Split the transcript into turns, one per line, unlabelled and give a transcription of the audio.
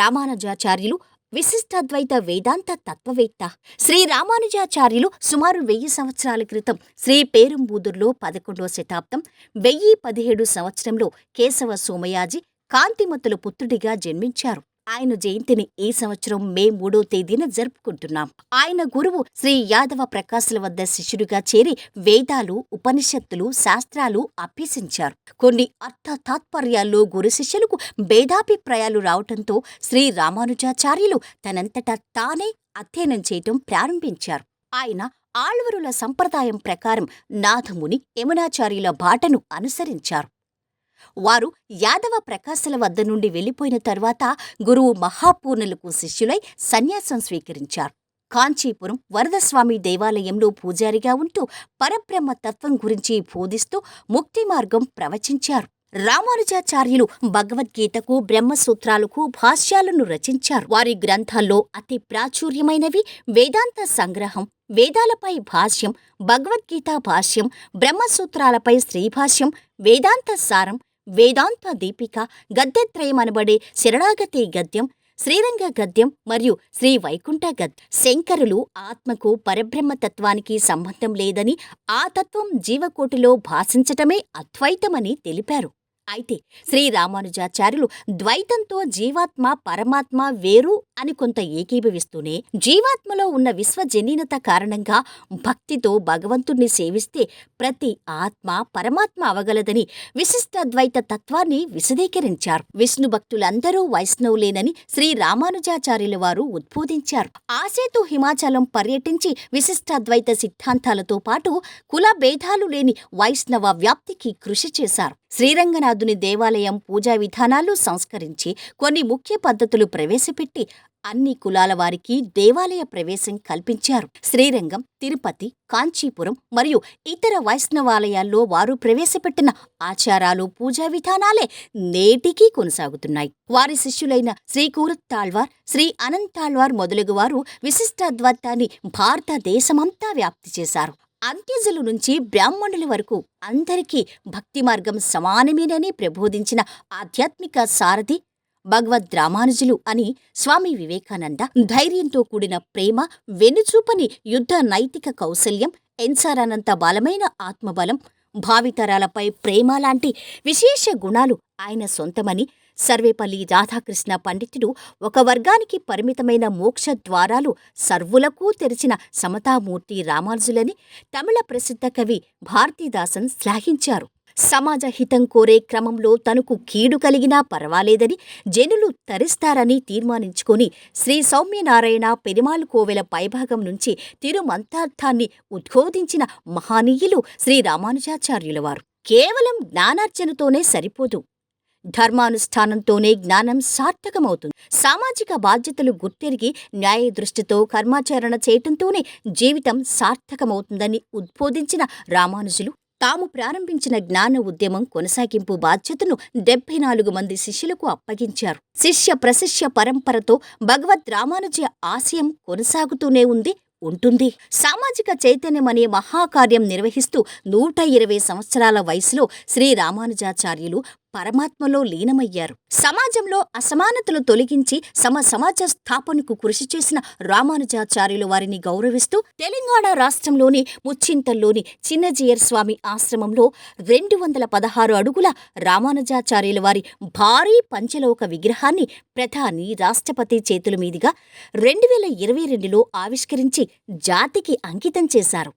రామానుజాచార్యులు విశిష్టాద్వైత వేదాంత తత్వవేత్త. శ్రీ రామానుజాచార్యులు సుమారు వెయ్యి సంవత్సరాల క్రితం శ్రీ పేరుంబూదుర్లో పదకొండవ శతాబ్దం వెయ్యి పదిహేడు సంవత్సరంలో కేశవ సోమయాజి కాంతిమతుల పుత్రుడిగా జన్మించారు. ఆయన జయంతిని ఈ సంవత్సరం మే మూడో తేదీన జరుపుకుంటున్నాం. ఆయన గురువు శ్రీ యాదవ ప్రకాశుల వద్ద శిష్యుడిగా చేరి వేదాలు ఉపనిషత్తులు శాస్త్రాలు అభ్యసించారు. కొన్ని అర్థ తాత్పర్యాల్లో గురు శిష్యులకు భేదాభిప్రాయాలు రావటంతో శ్రీ రామానుజాచార్యులు తనంతటా తానే అధ్యయనం చేయటం ప్రారంభించారు. ఆయన ఆళ్వరుల సంప్రదాయం ప్రకారం నాథముని యమునాచార్యుల బాటను అనుసరించారు. వారు యాదవ ప్రకాశల వద్ద నుండి వెళ్ళిపోయిన తరువాత గురువు మహాపూర్ణులకు శిష్యులై సన్యాసం స్వీకరించారు. కాంచీపురం వరదస్వామి దేవాలయంలో పూజారిగా ఉంటూ పరబ్రహ్మ తత్వం గురించి బోధిస్తూ ముక్తి మార్గం ప్రవచించారు. రామానుజాచార్యులు భగవద్గీతకు బ్రహ్మసూత్రాలకు భాష్యాలను రచించారు. వారి గ్రంథాల్లో అతి ప్రాచుర్యమైనవి వేదాంత సంగ్రహం వేదాలపై భాష్యం భగవద్గీత భాష్యం బ్రహ్మసూత్రాలపై శ్రీభాష్యం వేదాంత సారం వేదాంత దీపిక గద్యత్రయమనబడే శరణాగతి గద్యం శ్రీరంగ గద్యం మరియు శ్రీ వైకుంఠ గద్యం. శంకరులు ఆత్మకు పరబ్రహ్మతత్వానికి సంబంధం లేదని ఆ తత్వం జీవకోటిలో భాషించటమే అద్వైతమని తెలిపారు. అయితే శ్రీరామానుజాచార్యులు ద్వైతంతో జీవాత్మ పరమాత్మ వేరు అని కొంత ఏకీభవిస్తూనే జీవాత్మలో ఉన్న విశ్వజనీనత కారణంగా భక్తితో భగవంతుణ్ణి సేవిస్తే ప్రతి ఆత్మ పరమాత్మ అవగలదని విశిష్టాద్వైత తత్వాన్ని విశదీకరించారు. విష్ణు భక్తులందరూ వైష్ణవులేనని శ్రీ రామానుజాచార్యుల వారు ఉద్బోధించారు. ఆసేతు హిమాచలం పర్యటించి విశిష్టాద్వైత సిద్ధాంతాలతో పాటు కుల భేదాలు లేని వైష్ణవ వ్యాప్తికి కృషి చేశారు. శ్రీరంగనాథుని దేవాలయం పూజా విధానాలు సంస్కరించి కొన్ని ముఖ్య పద్ధతులు ప్రవేశపెట్టి అన్ని కులాల వారికి దేవాలయ ప్రవేశం కల్పించారు. శ్రీరంగం తిరుపతి కాంచీపురం మరియు ఇతర వైష్ణవాలయాల్లో వారు ప్రవేశపెట్టిన ఆచారాలు పూజా విధానాలే నేటికీ కొనసాగుతున్నాయి. వారి శిష్యులైన శ్రీ తాళ్వార్ శ్రీ అనంతాళ్వార్ మొదలగు వారు విశిష్టాద్వైతాన్ని భారతదేశమంతా వ్యాప్తి చేశారు. అంత్యజుల నుంచి బ్రాహ్మణుల వరకు అందరికీ భక్తి మార్గం సమానమేనని ప్రబోధించిన ఆధ్యాత్మిక సారథి భగవద్ రామానుజులు అని స్వామి వివేకానంద ధైర్యంతో కూడిన ప్రేమ వెనుచూపని యుద్ధ నైతిక కౌశల్యం ఎన్సారానంత బలమైన ఆత్మబలం భావితరాలపై ప్రేమ లాంటి విశేష గుణాలు ఆయన సొంతమని సర్వేపల్లి రాధాకృష్ణ పండితుడు ఒక వర్గానికి పరిమితమైన మోక్ష ద్వారాలు సర్వులకు తెరిచిన సమతామూర్తి రామానుజులని తమిళ ప్రసిద్ధ కవి భారతీదాసన్ శ్లాఘించారు. సమాజ హితం కోరే క్రమంలో తనకు కీడు కలిగినా పర్వాలేదని జనులు తరిస్తారని తీర్మానించుకొని శ్రీ సౌమ్యనారాయణ పెరిమాళ్ కోవెల పైభాగం నుంచి తిరుమంతార్థాన్ని ఉద్ఘోదించిన మహానీయులు శ్రీ రామానుజాచార్యుల వారు. కేవలం జ్ఞానార్జనతోనే సరిపోదు. ధర్మానుష్ఠానంతోనే జ్ఞానం సార్థకమవుతుంది. సామాజిక బాధ్యతలు గుర్తెరిగి న్యాయ దృష్టితో కర్మాచరణ చేయటంతోనే జీవితం సార్థకమవుతుందని ఉద్బోధించిన రామానుజులు తాము ప్రారంభించిన జ్ఞాన ఉద్యమం కొనసాగింపు బాధ్యతను డెబ్బై నాలుగు మంది శిష్యులకు అప్పగించారు. శిష్య ప్రశిష్య పరంపరతో భగవద్ రామానుజ ఆశయం కొనసాగుతూనే ఉంది ఉంటుంది. సామాజిక చైతన్యం అనే మహాకార్యం నిర్వహిస్తూ నూట ఇరవై సంవత్సరాల వయసులో శ్రీ రామానుజాచార్యులు పరమాత్మలో లీనమయ్యారు. సమాజంలో అసమానతలు తొలగించి సమ సమాజ స్థాపనకు కృషి చేసిన రామానుజాచార్యులు వారిని గౌరవిస్తూ తెలంగాణ రాష్ట్రంలోని ముచ్చింతల్లోని చిన్నజీయర్ స్వామి ఆశ్రమంలో రెండు వందల పదహారు అడుగుల రామానుజాచార్యుల వారి భారీ పంచలోక విగ్రహాన్ని ప్రధాని రాష్ట్రపతి చేతుల మీదుగా రెండు వేల ఇరవై రెండులో ఆవిష్కరించి జాతికి అంకితం చేశారు.